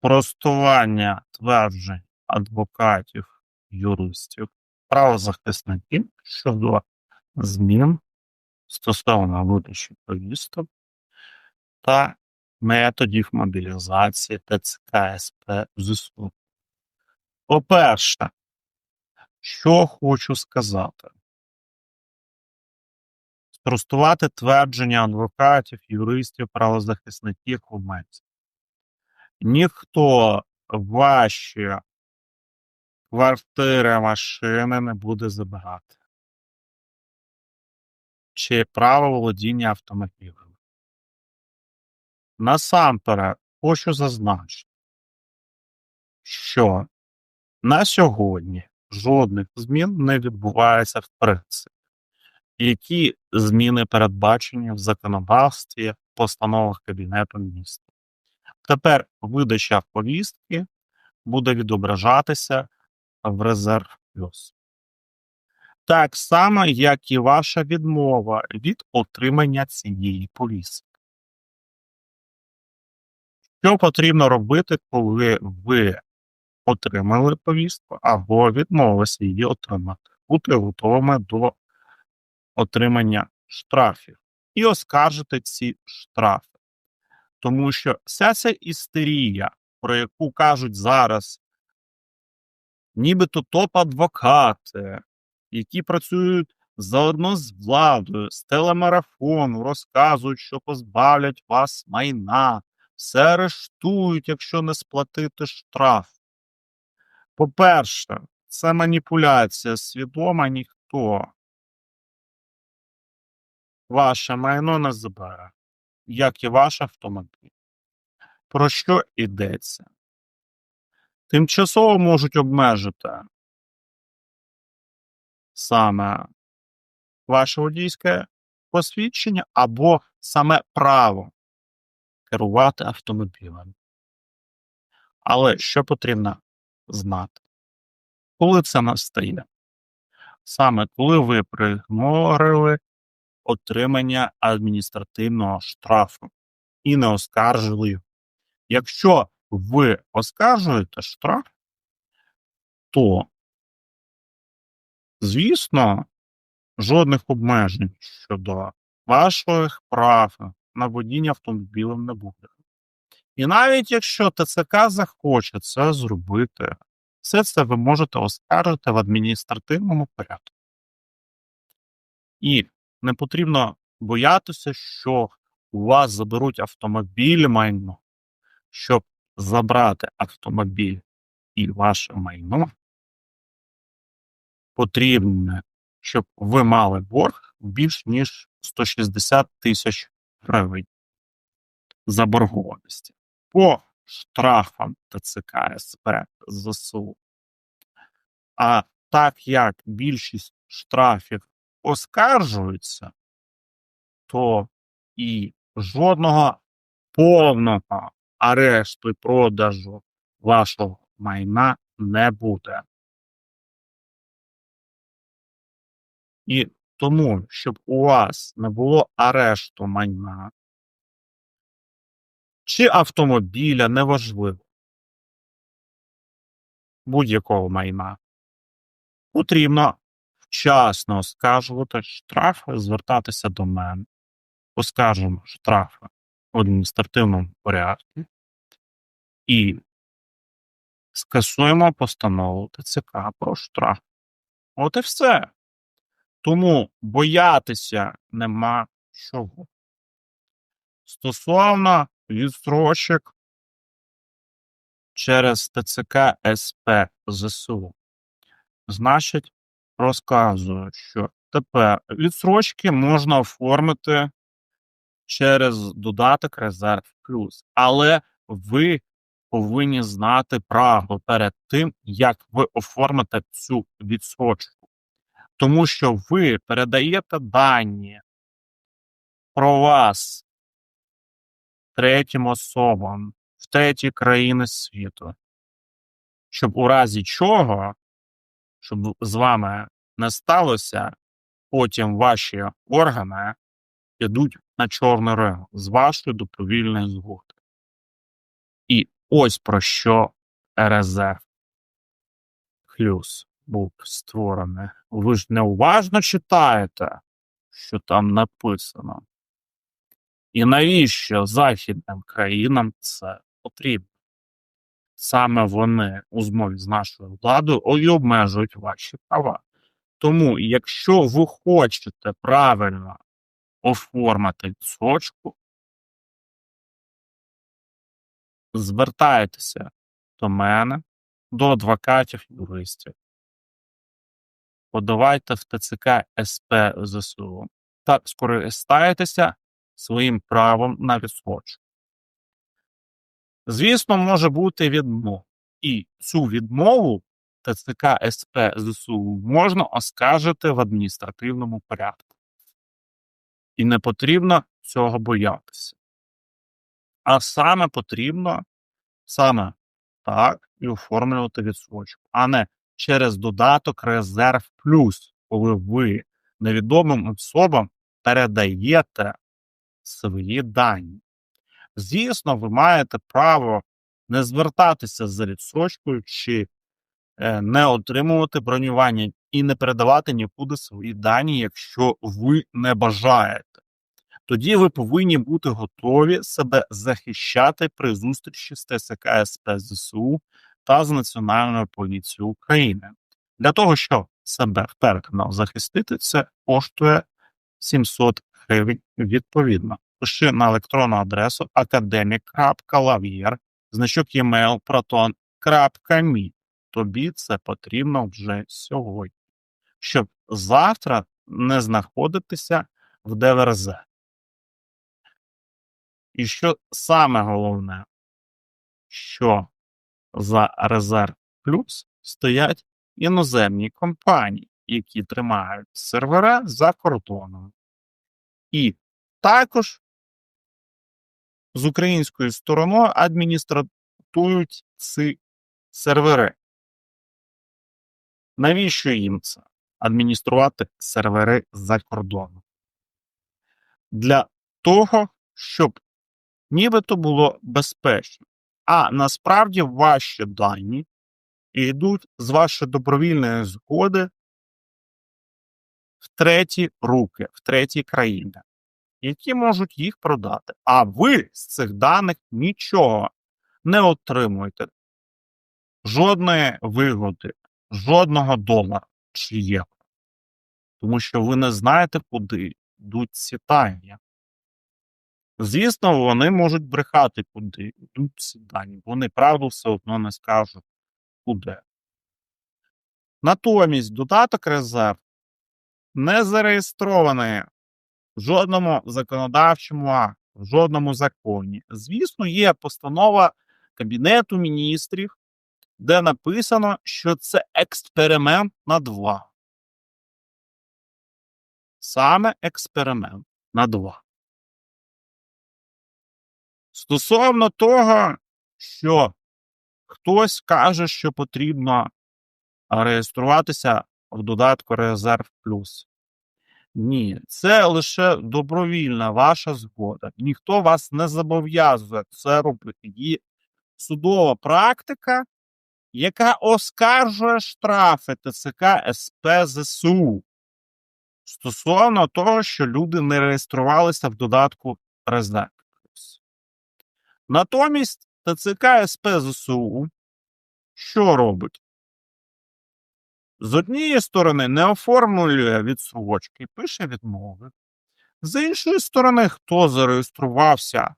спростування тверджень адвокатів, юристів, правозахисників щодо змін стосовно видачі повісток та методів мобілізації ТЦК СП ЗСУ. По-перше, що хочу сказати. Спростувати твердження адвокатів, юристів, правозахисників у медіа. Ніхто ваші квартири, машини не буде забирати. Чи право володіння автомобілем. Насамперед, хочу зазначити, що на сьогодні жодних змін не відбувається в принципі. Які зміни передбачені в законодавстві, постановах Кабінету Міністрів. Тепер видача повістки буде відображатися в резерв плюс. Так само, як і ваша відмова від отримання цієї повістки. Що потрібно робити, коли ви отримали повістку або відмовилися її отримати? Бути готовими до отримання штрафів і оскаржити ці штрафи. Тому що вся ця істерія, про яку кажуть зараз, нібито топ-адвокати, які працюють заодно з владою, з телемарафону, розказують, що позбавлять вас майна, все арештують, якщо не сплатити штраф. По-перше, це маніпуляція свідома ніхто. Ваше майно не забере, як і ваш автомобіль. Про що йдеться? Тимчасово можуть обмежити саме ваше водійське посвідчення або саме право керувати автомобілем. Але що потрібно знати? Коли це настає? Саме коли ви пригморили отримання адміністративного штрафу і не оскаржили. Якщо ви оскаржуєте штраф, то, звісно, жодних обмежень щодо ваших прав на водіння автомобілем не буде. І навіть якщо ТЦК захоче це зробити, все це ви можете оскаржити в адміністративному порядку. І не потрібно боятися, що у вас заберуть автомобіль майно, щоб забрати автомобіль і ваше майно. Потрібно, щоб ви мали борг більш ніж 160 тисяч гривень заборгованості по штрафам ТЦК СП ЗСУ. А так як більшість штрафів оскаржуються, то і жодного повного арешту і продажу вашого майна не буде. І тому, щоб у вас не було арешту майна чи автомобіля, неважливо, будь-якого майна, потрібно вчасно оскаржувати штрафи, звертатися до мене, оскаржимо штрафи в адміністративному порядку і скасуємо постанову ТЦК про штраф. От і все. Тому боятися нема чого. Стосовно відстрочок через ТЦК СП ЗСУ. Значить, розказую, що тепер відстрочки можна оформити через додаток Резерв Плюс, але ви повинні знати правило перед тим, як ви оформите цю відсрочку. Тому що ви передаєте дані про вас третім особам в треті країни світу, щоб у разі чого, щоб з вами не сталося, потім ваші органи підуть на чорний ринок з вашої добровільної згоди. І Ось про що РЗФ Плюс був створений. Ви ж неуважно читаєте, що там написано. І навіщо західним країнам це потрібно? Саме вони у змові з нашою владою і обмежують ваші права. Тому, якщо ви хочете правильно оформити відсрочку, звертайтеся до мене, до адвокатів, юристів. Подавайте в ТЦК СП ЗСУ та скористайтеся своїм правом на відсрочку. Звісно, може бути відмова. І цю відмову ТЦК СП ЗСУ можна оскаржити в адміністративному порядку. І не потрібно цього боятися. А саме потрібно саме так і оформлювати відсрочку, а не через додаток Резерв Плюс, коли ви невідомим особам передаєте свої дані. Звісно, ви маєте право не звертатися за відсрочкою чи е, не отримувати бронювання і не передавати нікуди свої дані, якщо ви не бажаєте. Тоді ви повинні бути готові себе захищати при зустрічі з ТСК СП ЗСУ та з Національною поліцією України. Для того, щоб себе переконав захистити, це коштує 700 гривень відповідно. Пиши на електронну адресу academic.lavier, значок e-mail proton.me. Тобі це потрібно вже сьогодні, щоб завтра не знаходитися в ДВРЗ. І що саме головне, що за резерв плюс стоять іноземні компанії, які тримають сервера за кордоном. І також з українською стороною адміністратують ці сервери. Навіщо їм це? Адмініструвати сервери за кордоном? Для того, щоб нібито було безпечно. А насправді ваші дані йдуть з вашої добровільної згоди в треті руки, в треті країни, які можуть їх продати. А ви з цих даних нічого не отримуєте. Жодної вигоди, жодного долара чи євро. Тому що ви не знаєте, куди йдуть ці дані. Звісно, вони можуть брехати, куди йдуть ці дані. Вони правду все одно не скажуть куди. Натомість додаток резерв не зареєстрований в жодному законодавчому акті, в жодному законі. Звісно, є постанова Кабінету міністрів, де написано, що це експеримент на два. Саме експеримент на два. Стосовно того, що хтось каже, що потрібно реєструватися в додатку Резерв Плюс. Ні, це лише добровільна ваша згода. Ніхто вас не зобов'язує це робити. Є судова практика, яка оскаржує штрафи ТЦК СП ЗСУ стосовно того, що люди не реєструвалися в додатку Резерв Натомість ТЦК СП ЗСУ що робить? З однієї сторони не оформлює відсрочки, пише відмови. З іншої сторони, хто зареєструвався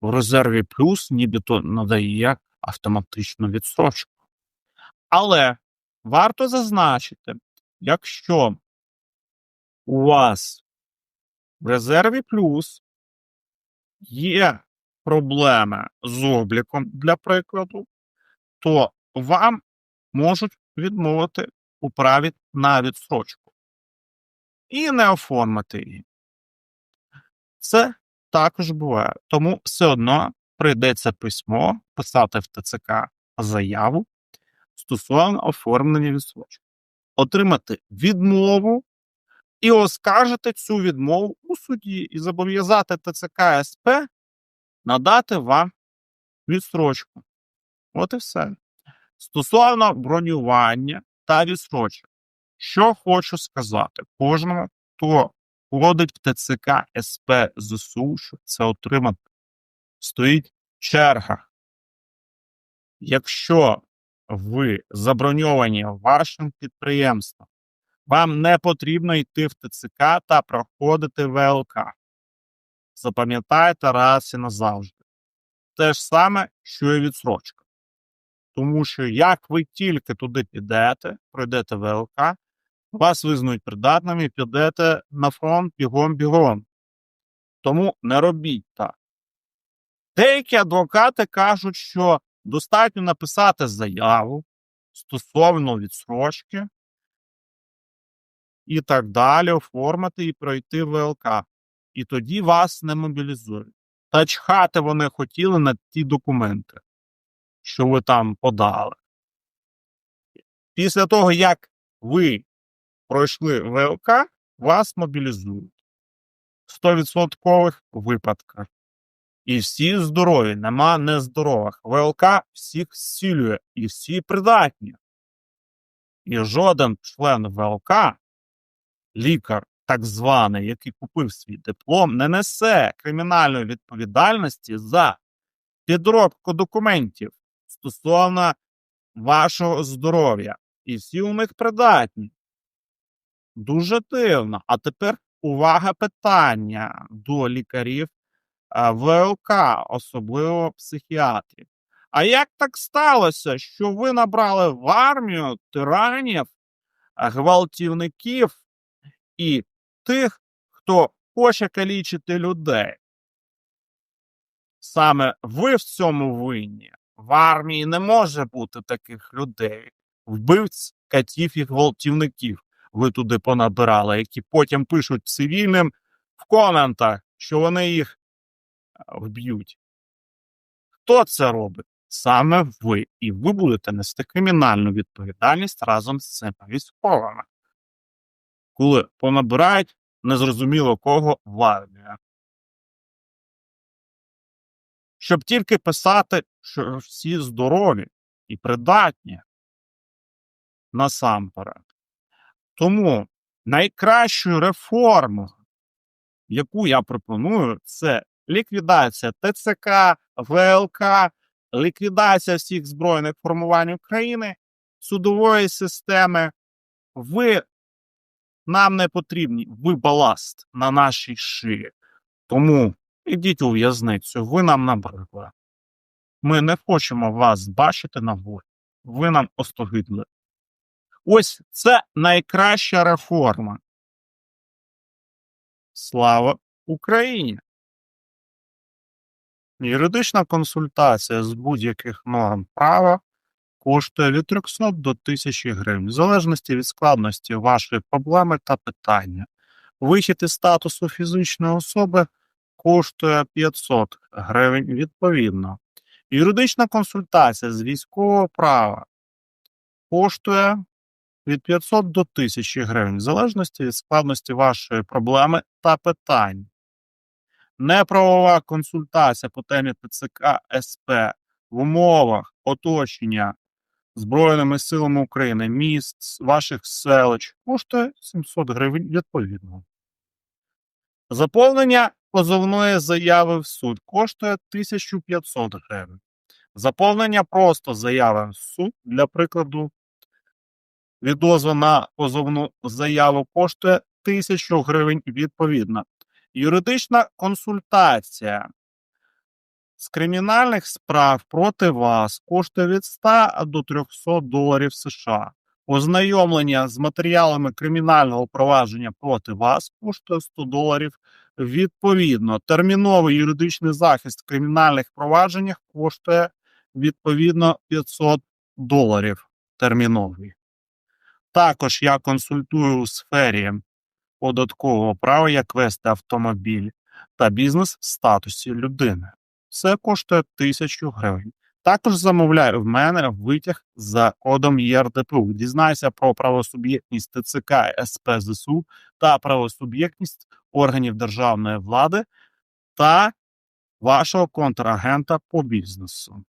в резерві плюс, нібито надає автоматичну відсрочку. Але варто зазначити, якщо у вас в резерві плюс є проблеми з обліком, для прикладу, то вам можуть відмовити у праві на відсрочку і не оформити її. Це також буває. Тому все одно прийдеться письмо писати в ТЦК заяву стосовно оформлення відсрочки, отримати відмову і оскаржити цю відмову у суді і зобов'язати ТЦК СП надати вам відстрочку. От і все. Стосовно бронювання та відстрочок, що хочу сказати кожному, хто входить в ТЦК СП ЗСУ, щоб це отримати, стоїть черга. Якщо ви заброньовані вашим підприємством, вам не потрібно йти в ТЦК та проходити ВЛК. Запам'ятайте раз і назавжди. Те ж саме, що і відсрочка. Тому що як ви тільки туди підете, пройдете ВЛК, вас визнають придатними і підете на фронт бігом-бігом. Тому не робіть так. Деякі адвокати кажуть, що достатньо написати заяву стосовно відсрочки і так далі, оформити і пройти ВЛК. І тоді вас не мобілізують. Та чхати вони хотіли на ті документи, що ви там подали. Після того, як ви пройшли ВЛК, вас мобілізують. В 100% випадках. І всі здорові, нема нездорових. ВЛК всіх зцілює і всі придатні. І жоден член ВЛК, лікар так званий, який купив свій диплом, не несе кримінальної відповідальності за підробку документів стосовно вашого здоров'я. І всі у них придатні. Дуже дивно. А тепер увага питання до лікарів ВЛК, особливо психіатрів. А як так сталося, що ви набрали в армію тиранів, гвалтівників і тих, хто хоче калічити людей? Саме ви в цьому винні. В армії не може бути таких людей, вбивць, катів і гвалтівників. Ви туди понабирали, які потім пишуть цивільним в коментах, що вони їх вб'ють. Хто це робить? Саме ви. І ви будете нести кримінальну відповідальність разом з цими військовими. Коли понабирають незрозуміло кого в армію. Щоб тільки писати, що всі здорові і придатні насамперед. Тому найкращою реформою, яку я пропоную, це ліквідація ТЦК, ВЛК, ліквідація всіх збройних формувань України, судової системи. Ви нам не потрібні, ви баласт на нашій шиї. Тому ідіть у в'язницю, ви нам набридли. Ми не хочемо вас бачити на волі. Ви нам остогидли. Ось це найкраща реформа. Слава Україні! Юридична консультація з будь-яких норм права коштує від 300 до 1000 гривень, в залежності від складності вашої проблеми та питання. Вихід із статусу фізичної особи коштує 500 гривень відповідно. Юридична консультація з військового права коштує від 500 до 1000 гривень, в залежності від складності вашої проблеми та питань. Неправова консультація по темі ТЦК СП в умовах оточення Збройними силами України міст, ваших селищ коштує 700 гривень відповідно. Заповнення позовної заяви в суд коштує 1500 гривень. Заповнення просто заяви в суд, для прикладу, відозва на позовну заяву коштує 1000 гривень відповідно. Юридична консультація з кримінальних справ проти вас коштує від 100 до 300 доларів США. Ознайомлення з матеріалами кримінального провадження проти вас коштує 100 доларів відповідно. Терміновий юридичний захист в кримінальних провадженнях коштує відповідно 500 доларів терміновий. Також я консультую у сфері податкового права, як вести автомобіль та бізнес в статусі людини. Це коштує 1000 гривень. Також замовляй в мене витяг за кодом ЄРДПУ. Дізнайся про правосуб'єктність ТЦК СП ЗСУ та правосуб'єктність органів державної влади та вашого контрагента по бізнесу.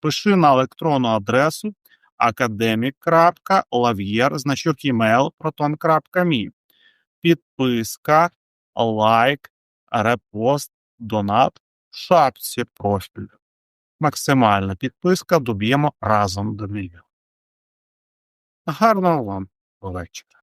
Пиши на електронну адресу academic.lavier, значок email, proton.me. Підписка, лайк, репост, донат в шапці профілю. Максимальна підписка доб'ємо разом до мільйона. Гарного вам вечора.